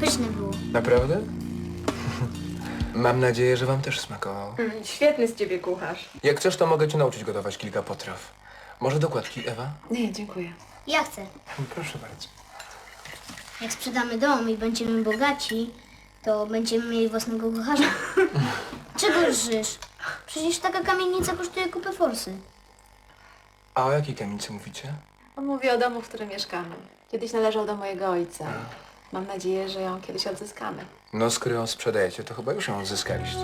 Pyszne było. Naprawdę? Mam nadzieję, że wam też smakowało. Mm, Świetny z ciebie kucharz. Jak chcesz, to mogę cię nauczyć gotować kilka potraw. Może dokładki, Ewa? Nie, dziękuję. Ja chcę. Proszę bardzo. Jak sprzedamy dom i będziemy bogaci, to będziemy mieli własnego kucharza. Czego lżysz? Przecież taka kamienica kosztuje kupę forsy. A o jakiej kamienicy mówicie? On mówi o domu, w którym mieszkamy. Kiedyś należał do mojego ojca. Mam nadzieję, że ją kiedyś odzyskamy. No, skoro ją sprzedajecie, to chyba już ją odzyskaliście.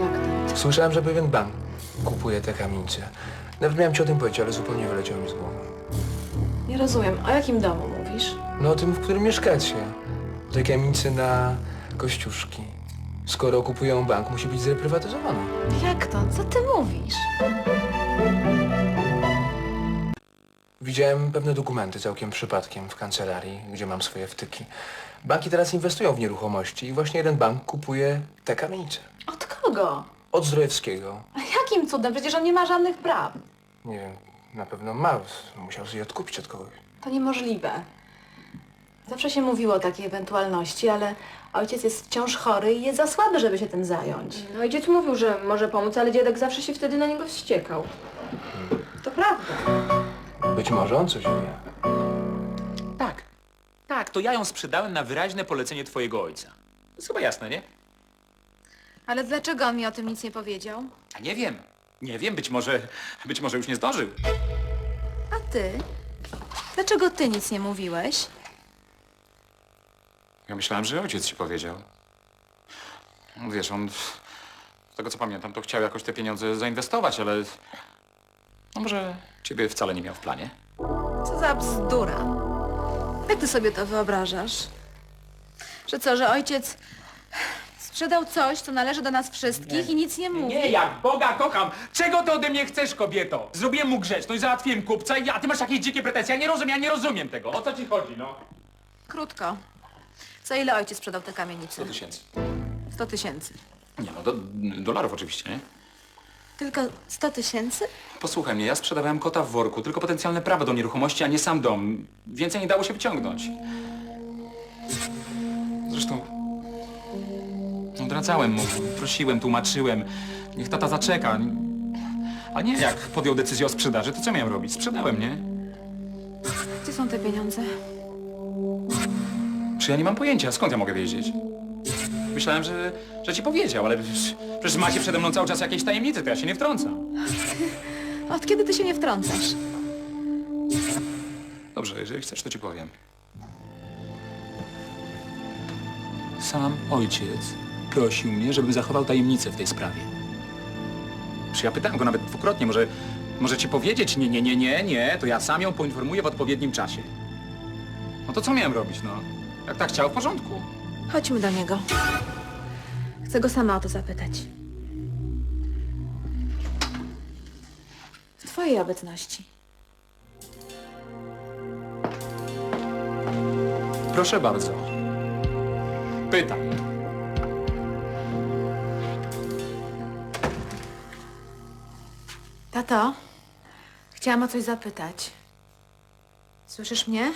Jak to? Słyszałem, że pewien bank kupuje te kamienice. Nawet miałem ci o tym powiedzieć, ale zupełnie wyleciało mi z głowy. Nie rozumiem. O jakim domu mówisz? No o tym, w którym mieszkacie. Tej kamienicy na Kościuszki. Skoro kupują bank, musi być zreprywatyzowana. Jak to? Co ty mówisz? Widziałem pewne dokumenty całkiem przypadkiem w kancelarii, gdzie mam swoje wtyki. Banki teraz inwestują w nieruchomości i właśnie jeden bank kupuje te kamienice. Od kogo? Od Zdrojewskiego. Jakim cudem? Przecież on nie ma żadnych praw. Nie wiem, na pewno ma. Musiał sobie je odkupić od kogoś. To niemożliwe. Zawsze się mówiło o takiej ewentualności, ale ojciec jest wciąż chory i jest za słaby, żeby się tym zająć. No ojciec mówił, że może pomóc, ale dziadek zawsze się wtedy na niego wściekał. To prawda. Być może on coś wie. Tak. Tak, to ja ją sprzedałem na wyraźne polecenie twojego ojca. To jest chyba jasne, nie? Ale dlaczego on mi o tym nic nie powiedział? A nie wiem. Nie wiem, być może, być może już nie zdążył. A ty? Dlaczego ty nic nie mówiłeś? Ja myślałem, że ojciec ci powiedział. No Wiesz, on, z tego co pamiętam, to chciał jakoś te pieniądze zainwestować, ale... No może ciebie wcale nie miał w planie. Co za bzdura. Jak ty sobie to wyobrażasz? Że co, że ojciec sprzedał coś, co należy do nas wszystkich i nic nie mówi? Nie, jak Boga kocham! Czego ty ode mnie chcesz, kobieto? Zrobiłem mu grzeczność, załatwiłem kupca i a ty masz jakieś dzikie pretensje. Ja nie rozumiem, ja nie rozumiem tego. O co ci chodzi, no? Krótko. Za ile ojciec sprzedał te kamienice? 100 tysięcy. 100 tysięcy. Nie no, do, dolarów oczywiście, nie? Tylko 100 tysięcy? Posłuchaj mnie, ja sprzedawałem kota w worku, tylko potencjalne prawo do nieruchomości, a nie sam dom. Więcej nie dało się wyciągnąć. Zresztą... Odradzałem mu, prosiłem, tłumaczyłem. Niech tata zaczeka. A nie, jak podjął decyzję o sprzedaży, to co miałem robić? Sprzedałem, nie? Gdzie są te pieniądze? Czy ja nie mam pojęcia, skąd ja mogę wiedzieć? Myślałem, że, że ci powiedział, ale przecież, przecież macie przede mną cały czas jakieś tajemnice, to ja się nie wtrącam. Od kiedy ty się nie wtrącasz? Dobrze, jeżeli chcesz, to ci powiem. Sam ojciec prosił mnie, żebym zachował tajemnicę w tej sprawie. Czy ja pytałem go nawet dwukrotnie, może, może ci powiedzieć, nie, nie, nie, nie, nie, to ja sam ją poinformuję w odpowiednim czasie. No to co miałem robić, no? Jak tak chciał, w porządku. Chodźmy do niego. Chcę go sama o to zapytać. W twojej obecności. Proszę bardzo. Pytam. Tato, chciałam o coś zapytać. Słyszysz mnie?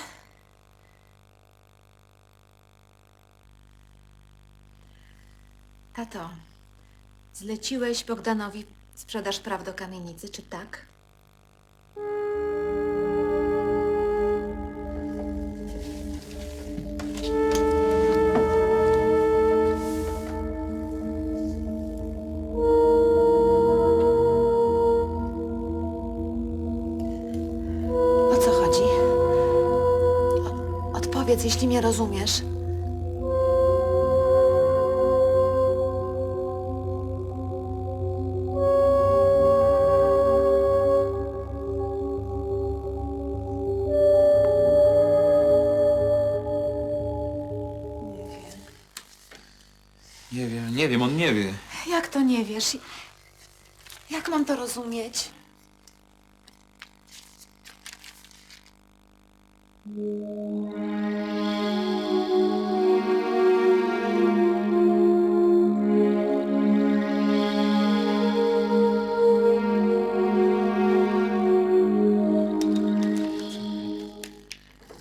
Tato, zleciłeś Bogdanowi sprzedaż praw do kamienicy, czy tak? O co chodzi? Odpowiedz, jeśli mnie rozumiesz. Nie wiem, nie wiem, on nie wie. Jak to nie wiesz? Jak mam to rozumieć?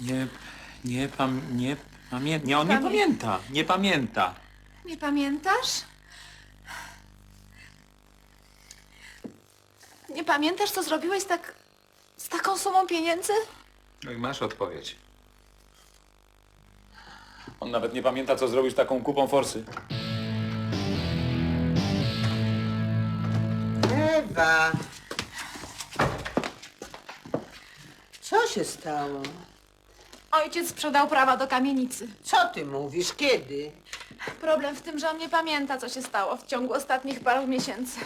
Nie, nie, pam, nie Pamię... Nie, on nie Pamię- pamięta. Nie pamięta. Nie pamiętasz? Nie pamiętasz, co zrobiłeś z tak... z taką sumą pieniędzy? No i masz odpowiedź. On nawet nie pamięta, co zrobił z taką kupą forsy. Ewa! Co się stało? Ojciec sprzedał prawa do kamienicy. Co ty mówisz? Kiedy? Problem w tym, że on nie pamięta, co się stało w ciągu ostatnich paru miesięcy.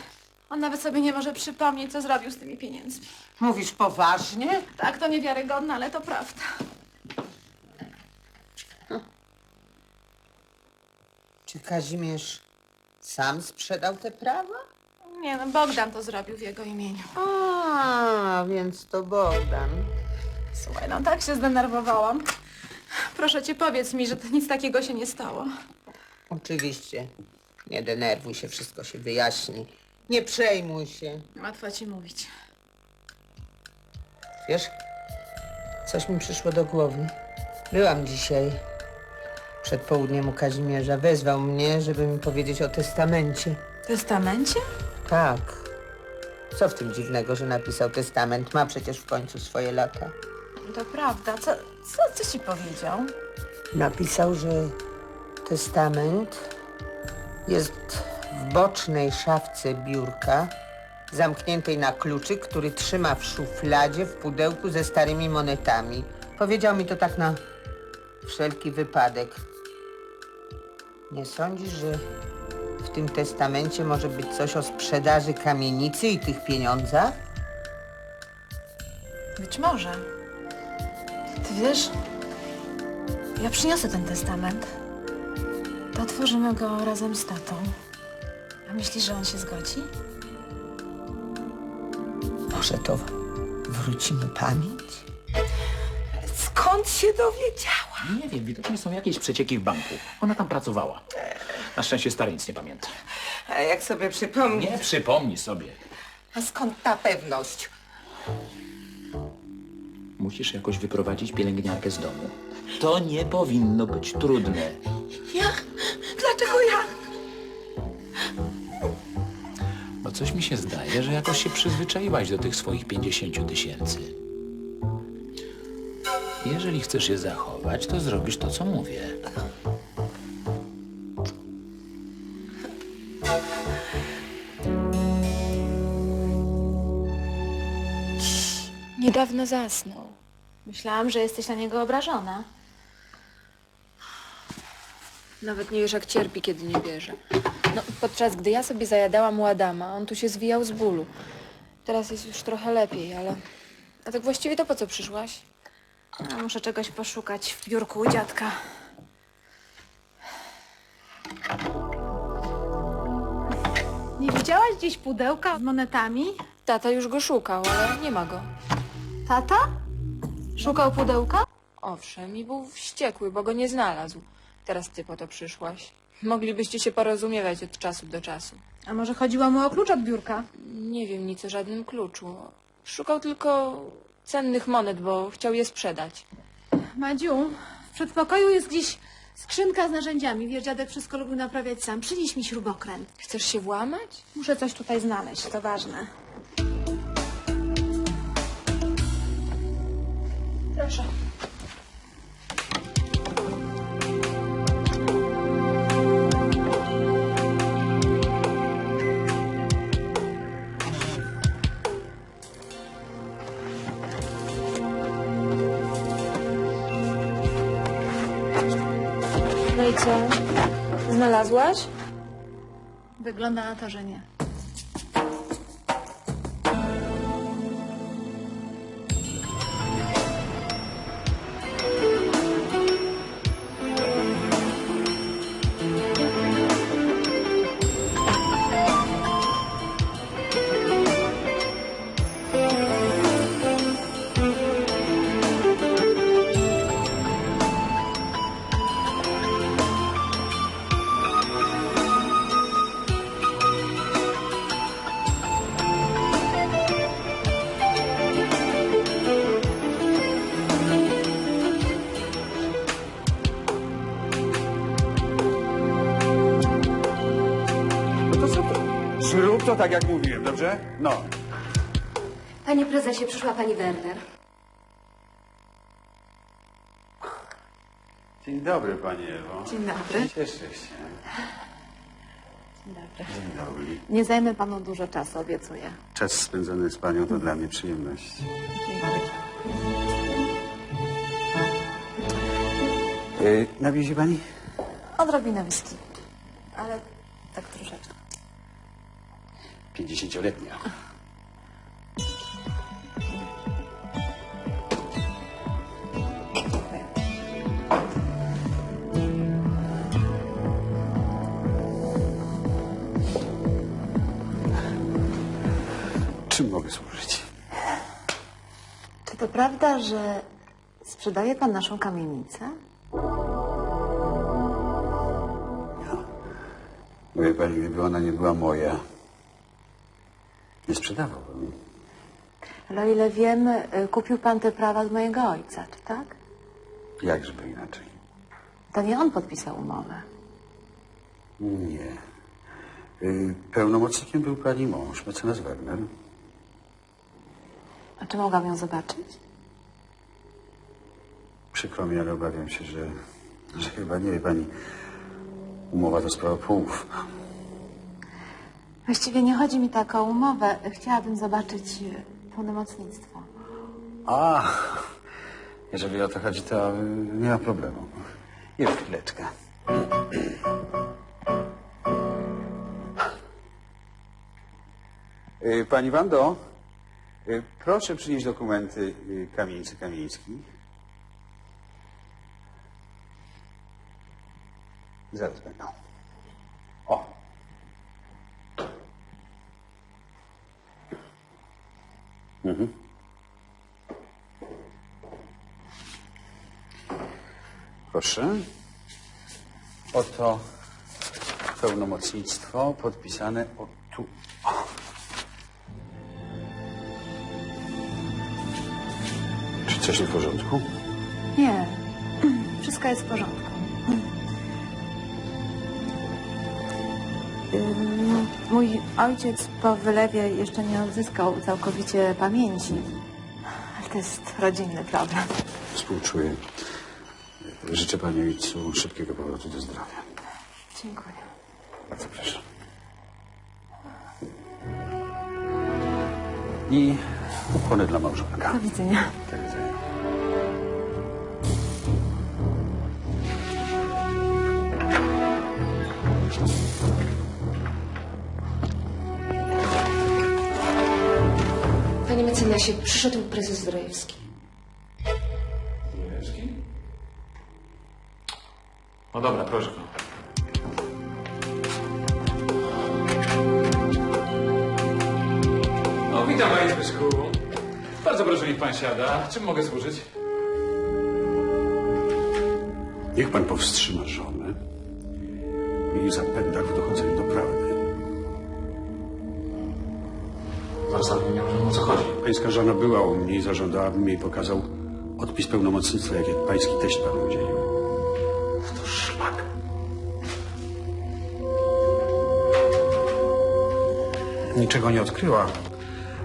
On nawet sobie nie może przypomnieć, co zrobił z tymi pieniędzmi. Mówisz poważnie? Tak, to niewiarygodne, ale to prawda. Czy Kazimierz sam sprzedał te prawa? Nie no, Bogdan to zrobił w jego imieniu. A, więc to Bogdan. Słuchaj, no tak się zdenerwowałam. Proszę cię, powiedz mi, że to nic takiego się nie stało. Oczywiście. Nie denerwuj się, wszystko się wyjaśni. Nie przejmuj się. Łatwo ci mówić. Wiesz, coś mi przyszło do głowy. Byłam dzisiaj przed południem u Kazimierza. Wezwał mnie, żeby mi powiedzieć o testamencie. Testamencie? Tak. Co w tym dziwnego, że napisał testament? Ma przecież w końcu swoje lata. To prawda. Co, co, co ci powiedział? Napisał, że testament jest w bocznej szafce biurka, zamkniętej na kluczyk, który trzyma w szufladzie w pudełku ze starymi monetami. Powiedział mi to tak na wszelki wypadek. Nie sądzisz, że w tym testamencie może być coś o sprzedaży kamienicy i tych pieniądzach? Być może. Ty wiesz, ja przyniosę ten testament. To otworzymy go razem z tatą. A myślisz, że on się zgodzi? Może to wróci mu pamięć? Skąd się dowiedziała? Nie wiem, widocznie są jakieś przecieki w banku. Ona tam pracowała. Na szczęście stary nic nie pamięta. A jak sobie przypomnę... Nie przypomni sobie. A skąd ta pewność? Musisz jakoś wyprowadzić pielęgniarkę z domu. To nie powinno być trudne. Ja? Dlaczego ja? Bo coś mi się zdaje, że jakoś się przyzwyczaiłaś do tych swoich 50 tysięcy. Jeżeli chcesz je zachować, to zrobisz to, co mówię. Niedawno zasnął. Myślałam, że jesteś na niego obrażona. Nawet nie wiesz, jak cierpi, kiedy nie bierze. No, podczas gdy ja sobie zajadałam u Adama, on tu się zwijał z bólu. Teraz jest już trochę lepiej, ale... A tak właściwie to po co przyszłaś? Ja muszę czegoś poszukać w biurku u dziadka. Nie widziałaś gdzieś pudełka z monetami? Tata już go szukał, ale nie ma go. Tata? Szukał pudełka? Owszem, i był wściekły, bo go nie znalazł. Teraz ty po to przyszłaś. Moglibyście się porozumiewać od czasu do czasu. A może chodziło mu o klucz od biurka? Nie wiem nic o żadnym kluczu. Szukał tylko cennych monet, bo chciał je sprzedać. Madziu, w przedpokoju jest gdzieś skrzynka z narzędziami. Wiesz, dziadek wszystko lubił naprawiać sam. Przynieś mi śrubokręt. Chcesz się włamać? Muszę coś tutaj znaleźć, to ważne. Proszę. No i co? Znalazłaś? Wygląda na to, że nie. Zrób to tak, jak mówiłem, dobrze? No. Panie prezesie, przyszła pani Werner. Dzień dobry, Pani Ewo. Dzień dobry. Cieszę się. Dzień dobry. Dzień dobry. Nie zajmę panu dużo czasu, obiecuję. Czas spędzony z Panią to dla mnie przyjemność. Yy, nawiezie Pani? Odrobinę whisky. Ale tak troszeczkę. Pięćdziesięcioletnia. Czym mogę służyć? Czy to prawda, że sprzedaje pan naszą kamienicę? Mówię Pani, gdyby ona nie była moja, nie sprzedawałbym. Ale o ile wiem, y, kupił pan te prawa od mojego ojca, czy tak? Jakżeby inaczej? To nie on podpisał umowę. Nie. Yy, Pełnomocnikiem był Pani mąż, mecenas Werner. A czy mogłam ją zobaczyć? Przykro mi, ale obawiam się, że, że chyba nie wie pani. Umowa to sprawa połów. Właściwie nie chodzi mi tak o umowę. Chciałabym zobaczyć y, pełnomocnictwo. A, jeżeli o to chodzi, to nie ma problemu. Już chwileczkę. Y, Pani Wando, y, proszę przynieść dokumenty y, kamienicy kamieńskich. Zaraz będą. O. Mhm. Proszę. Oto pełnomocnictwo podpisane o tu. Czy coś nie w porządku? Nie, wszystko jest w porządku. Ym, Mój ojciec po wylewie jeszcze nie odzyskał całkowicie pamięci. Ale to jest rodzinny problem. Współczuję. Życzę Pani ojcu szybkiego powrotu do zdrowia. Dziękuję. Bardzo proszę. I ukłony dla małżonka. Do widzenia. Do widzenia. Panie mecenasie, przyszedł prezes Zdrojewski. No dobra, proszę go. No, witam panie Zbyszku. Bardzo proszę, niech pan siada. Czym mogę służyć? Niech Pan powstrzyma żonę w jej Zaraz ale nie wiem, o co chodzi. Pańska żona była u mnie i zażądała, abym jej pokazał odpis pełnomocnictwa, jakie pański teść panu udzielił. To szlak. Niczego nie odkryła,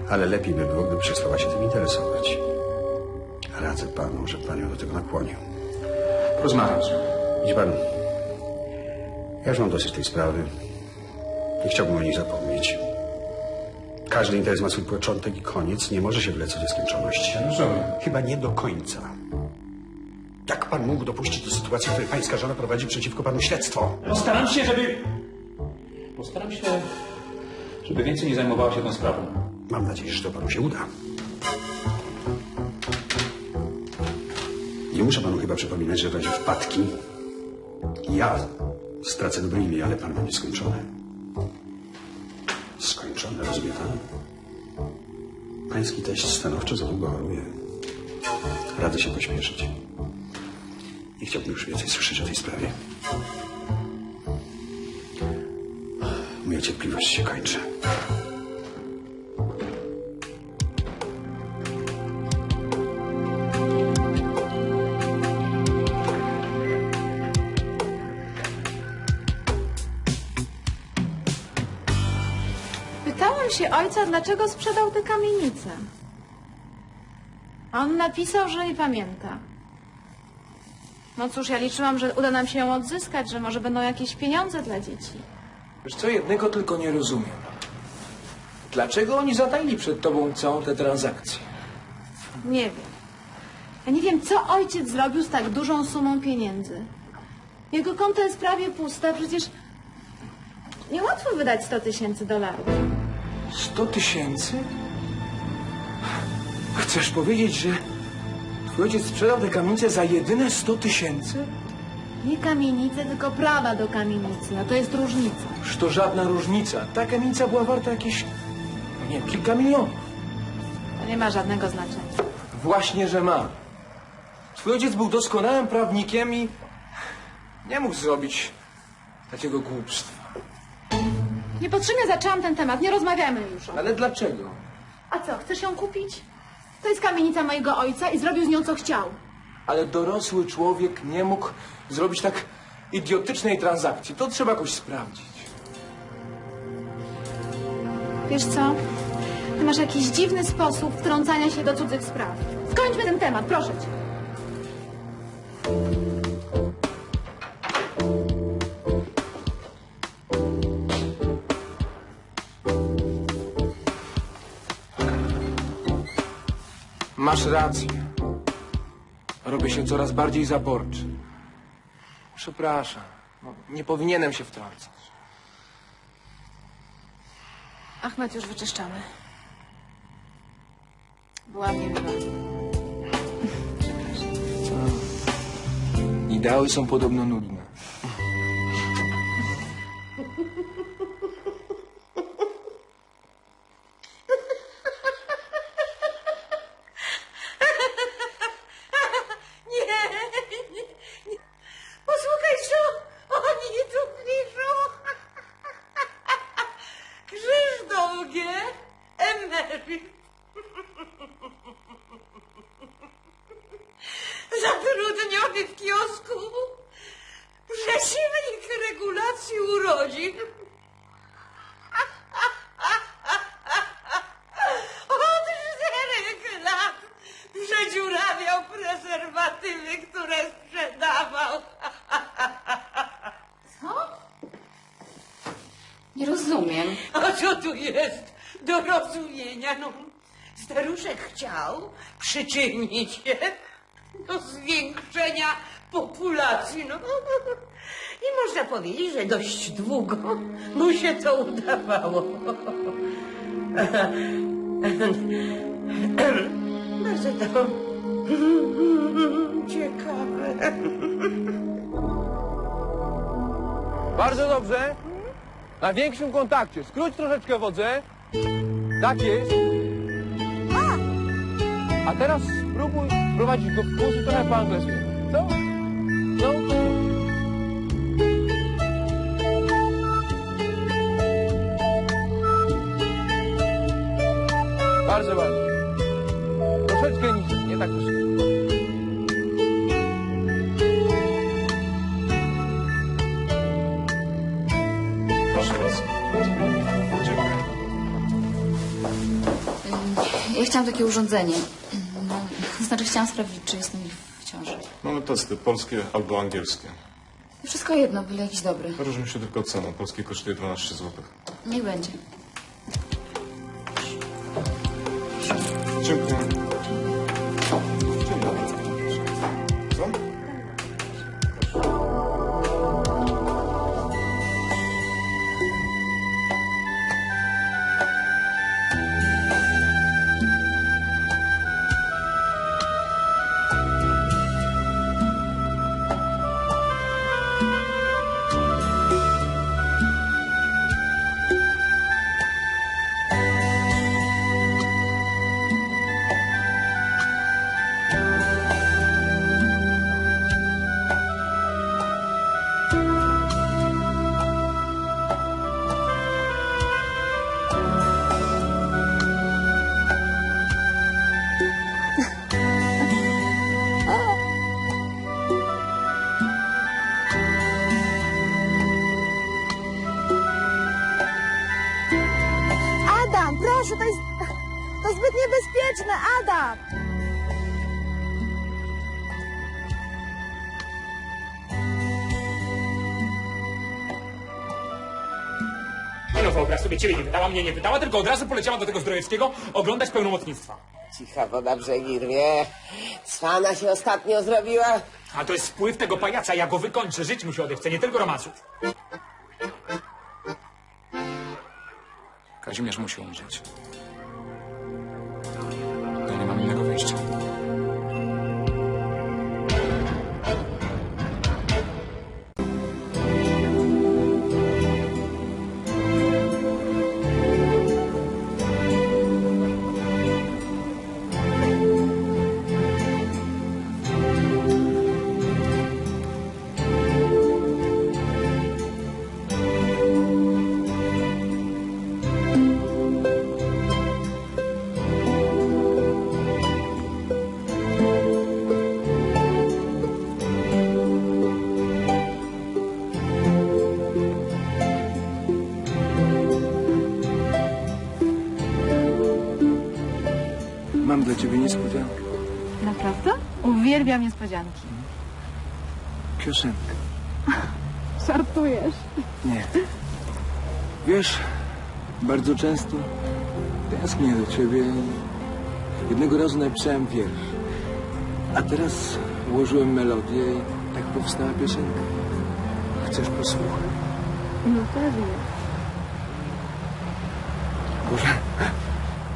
ale lepiej by było, gdyby przestała się tym interesować. Radzę panu, że pan ją do tego nakłonił. Porozmawiam z nią. Widzi pan, ja już mam dosyć tej sprawy. Nie chciałbym o niej zapomnieć. Każdy interes ma swój początek i koniec. Nie może się wlec w nieskończoność. Rozumiem. Chyba nie do końca. Jak pan mógł dopuścić do sytuacji, w której pańska żona prowadzi przeciwko panu śledztwo? Postaram się, żeby... Postaram się, żeby więcej nie zajmowała się tą sprawą. Mam nadzieję, że to panu się uda. Nie muszę panu chyba przypominać, że w razie wpadki ja stracę dobre imię, ale pan będzie skończony. Pan? Pański teść stanowczo za długo. Radzę się pośpieszyć. Nie chciałbym już więcej słyszeć o tej sprawie. Moja cierpliwość się kończy. Się ojca, dlaczego sprzedał tę kamienicę. A on napisał, że nie pamięta. No cóż, ja liczyłam, że uda nam się ją odzyskać, że może będą jakieś pieniądze dla dzieci. Wiesz co, jednego tylko nie rozumiem. Dlaczego oni zatajili przed tobą całą tę transakcję? Nie wiem. Ja nie wiem, co ojciec zrobił z tak dużą sumą pieniędzy. Jego konto jest prawie puste, przecież niełatwo wydać 100 tysięcy dolarów. Sto tysięcy? Chcesz powiedzieć, że twój ojciec sprzedał tę kamienicę za jedyne sto tysięcy? Nie kamienicę, tylko prawa do kamienicy, a to jest różnica. Już to żadna różnica. Ta kamienica była warta jakieś, no nie wiem, kilka milionów. To nie ma żadnego znaczenia. Właśnie, że ma. Twój ojciec był doskonałym prawnikiem i nie mógł zrobić takiego głupstwa. Niepotrzebnie zaczęłam ten temat, nie rozmawiamy już. o- Ale dlaczego? A co, chcesz ją kupić? To jest kamienica mojego ojca i zrobił z nią co chciał. Ale dorosły człowiek nie mógł zrobić tak idiotycznej transakcji. To trzeba jakoś sprawdzić. Wiesz co? Ty masz jakiś dziwny sposób wtrącania się do cudzych spraw. Skończmy ten temat, proszę cię. Masz rację. Robię się coraz bardziej zaborczy. Przepraszam. No, nie powinienem się wtrącać. Achmed, już wyczyszczamy. Byłam niemiła. Ideały są podobno nudne. Nie, nie, nie. Posłuchaj, co oni tu piszą. Krzysztof G. Emeryt. Zatrudniony w kiosku. Przeciwnik regulacji urodzin. Od czterech lat przedziurawiał prezerwatywy, które sprzedawał. Nie rozumiem. A co tu jest do rozumienia? No, staruszek chciał przyczynić się do zwiększenia populacji. No. I można powiedzieć, że dość długo mu się to udawało. Bardzo to ciekawe. Bardzo dobrze. Na większym kontakcie. Skróć troszeczkę wodę. Tak jest. A teraz spróbuj prowadzić go w kurs trochę po angielsku. Co? No. Bardzo bardzo. Troszeczkę niżej, nie tak wysoko. Proszę bardzo. Dziękuję. Ja chciałam takie urządzenie. Chciałam sprawdzić, czy jestem w ciąży. Mamy testy polskie albo angielskie. Wszystko jedno, byle jakiś dobry. Różni się tylko ceną. Polskie kosztuje 12 zł. Niech będzie. Dziękuję. Zbyt niebezpieczne, Adam! No wyobraź sobie, ciebie nie wydała, mnie nie wydała, tylko od razu poleciała do tego Zdrojewskiego oglądać pełnomocnictwa. Cicha woda brzegi rwie. Cwana się ostatnio zrobiła. A to jest wpływ tego pajaca, ja go wykończę, żyć mu się odechce, nie tylko romansów. Kazimierz musi umrzeć. Dla ciebie niespodziankę. Naprawdę? Uwielbiam niespodzianki. Piosenkę. Żartujesz. Nie. Wiesz, bardzo często tęsknię do ciebie. Jednego razu napisałem wiersz. A teraz ułożyłem melodię i tak powstała piosenka. Chcesz posłuchać? No pewnie. Boże,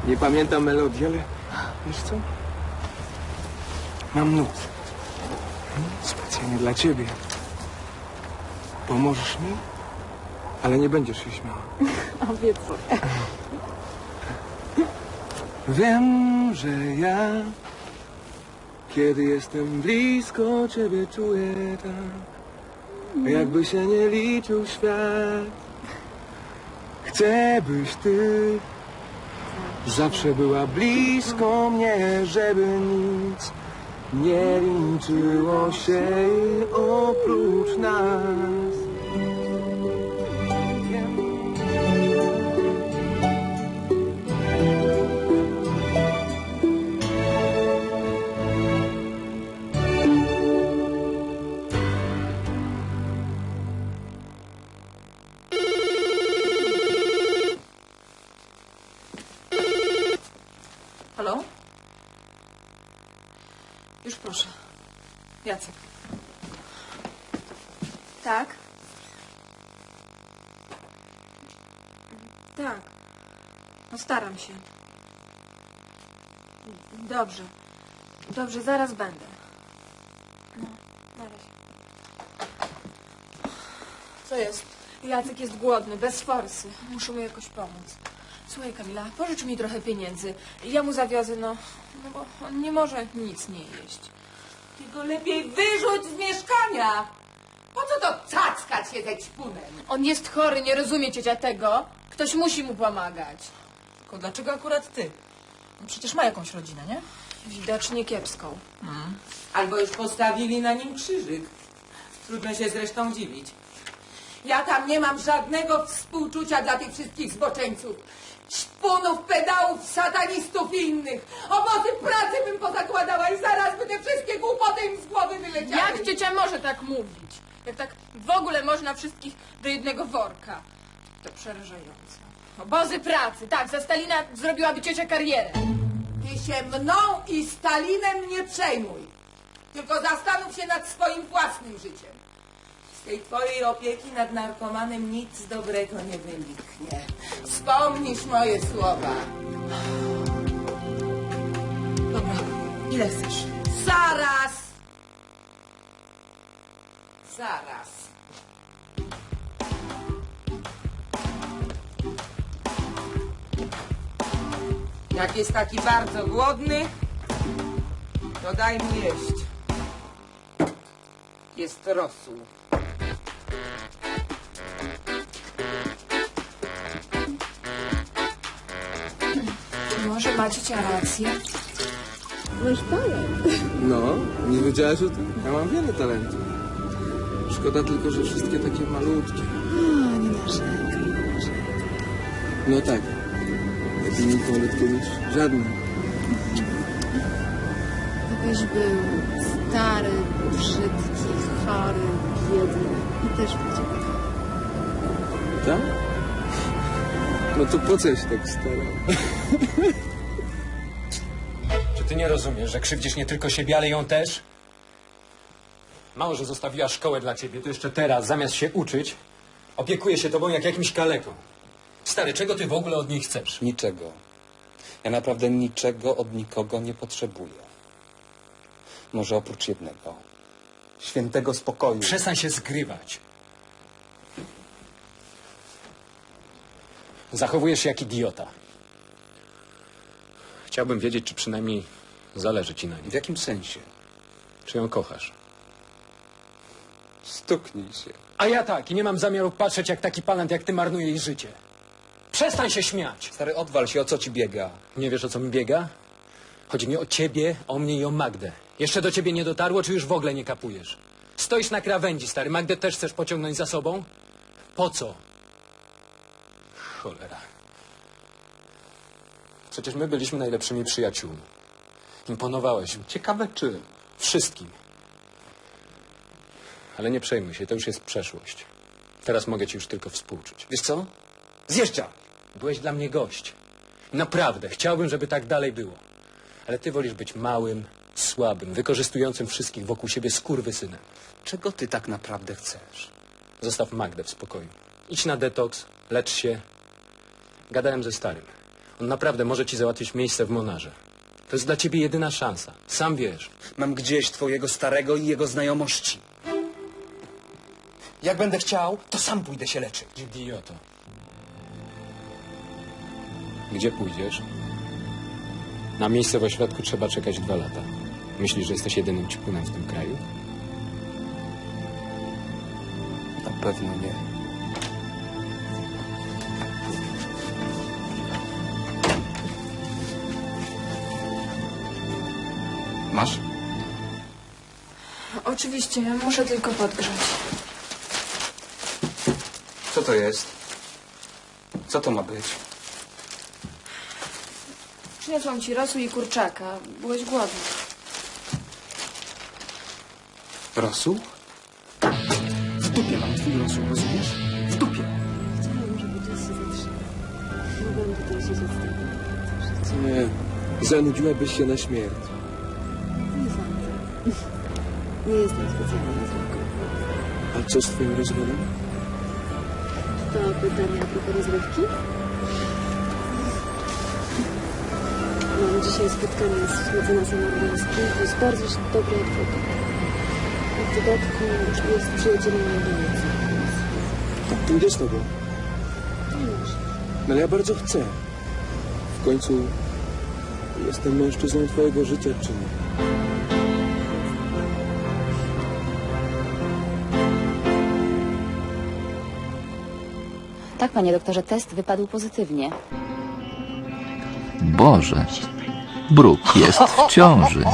nie pamiętam melodii, ale wiesz co? Mam nut. Specjalnie dla ciebie. Pomożesz mi, ale nie będziesz się śmiała. Obiecuję. Wiem, że ja, kiedy jestem blisko ciebie, czuję tak, jakby się nie liczył świat. Chcę, byś ty zawsze była blisko mnie, żeby nic nie liczyło się oprócz nas. Jacek. Tak? Tak. No staram się. Dobrze. Dobrze, zaraz będę. No, na razie. Co jest? Jacek jest głodny, bez forsy. Muszę mu jakoś pomóc. Słuchaj, Kamila, pożycz mi trochę pieniędzy. Ja mu zawiozę, no, no bo on nie może nic nie jeść. Ty go lepiej wyrzuć z mieszkania. Po co to cackać się ze ćpunem? On jest chory, nie rozumie ciocia tego. Ktoś musi mu pomagać. Tylko dlaczego akurat ty? No przecież ma jakąś rodzinę, nie? Widocznie kiepską. Albo już postawili na nim krzyżyk. Trudno się zresztą dziwić. Ja tam nie mam żadnego współczucia dla tych wszystkich zboczeńców. Szpunów, pedałów, satanistów i innych. Obozy pracy bym pozakładała i zaraz by te wszystkie głupoty im z głowy wyleciały. Jak ciocia może tak mówić? Jak tak w ogóle można wszystkich do jednego worka? To przerażające. Obozy pracy, tak, za Stalina zrobiłaby ciocia karierę. Ty się mną i Stalinem nie przejmuj. Tylko zastanów się nad swoim własnym życiem. Tej twojej opieki nad narkomanem nic dobrego nie wyniknie. Wspomnisz moje słowa. Dobra, ile chcesz? Zaraz! Zaraz. Jak jest taki bardzo głodny, to daj mu jeść. Jest rosół. Może ma ciocia rację? No, nie wiedziałaś o tym? Ja mam wiele talentów. Szkoda tylko, że wszystkie takie malutkie. nie narzekaj. No tak. Nikolet kiedyś? Żadnej. Ktoś był stary, brzydki, chory, biedny też będzie. Tak? No to po co się tak starał? Czy ty nie rozumiesz, że krzywdzisz nie tylko siebie, ale ją też? Mało, że zostawiła szkołę dla ciebie, to jeszcze teraz, zamiast się uczyć, opiekuje się tobą jak jakimś kaleką. Stary, czego ty w ogóle od niej chcesz? Niczego. Ja naprawdę niczego od nikogo nie potrzebuję. Może oprócz jednego. Świętego spokoju. Przestań się zgrywać. Zachowujesz się jak idiota. Chciałbym wiedzieć, czy przynajmniej zależy ci na niej. W jakim sensie? Czy ją kochasz? Stuknij się. A ja tak i nie mam zamiaru patrzeć, jak taki palant jak ty marnuje jej życie. Przestań się śmiać. Stary, odwal się, o co ci biega? Nie wiesz, o co mi biega? Chodzi mi o ciebie, o mnie i o Magdę. Jeszcze do ciebie nie dotarło, czy już w ogóle nie kapujesz? Stoisz na krawędzi, stary. Magdę też chcesz pociągnąć za sobą? Po co? Cholera. Przecież my byliśmy najlepszymi przyjaciółmi. Imponowałeś. Ciekawe czym? Wszystkim. Ale nie przejmuj się, to już jest przeszłość. Teraz mogę ci już tylko współczuć. Wiesz co? Zjeżdża! Byłeś dla mnie gość. Naprawdę, chciałbym, żeby tak dalej było. Ale ty wolisz być małym, słabym, wykorzystującym wszystkich wokół siebie skurwysynem. Czego ty tak naprawdę chcesz? Zostaw Magdę w spokoju. Idź na detoks, lecz się. Gadałem ze starym. On naprawdę może ci załatwić miejsce w Monarze. To jest dla ciebie jedyna szansa. Sam wiesz. Mam gdzieś twojego starego i jego znajomości. Jak będę chciał, to sam pójdę się leczyć. Idioto. Gdzie pójdziesz? Na miejsce w ośrodku trzeba czekać dwa lata. Myślisz, że jesteś jedynym ćpunem w tym kraju? Na pewno nie. Oczywiście, ja muszę tylko podgrzać. Co to jest? Co to ma być? Przyniosłam ci rosół i kurczaka. Byłeś głodny. Rosół? W dupie mam twój rosół, rozumiesz? W dupie. Nie, zanudziłabyś się na śmierć. Nie jestem specjalnie złego. A co z twoim rozwodem? To pytanie a propos rozrywki? Mam dzisiaj spotkanie z mecenasem Orlańskim. To jest bardzo dobry adwokat. A w dodatku jest przyjacielem mojego ojca. Pójdę z tobą. Nie. No ale ja bardzo chcę. W końcu jestem mężczyzną twojego życia, czy nie? Tak, panie doktorze, test wypadł pozytywnie. Boże, Brooke jest w ciąży.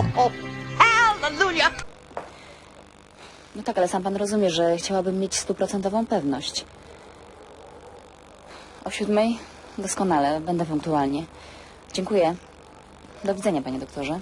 No tak, ale sam pan rozumie, że chciałabym mieć stuprocentową pewność. O siódmej? Doskonale, będę punktualnie. Dziękuję. Do widzenia, panie doktorze.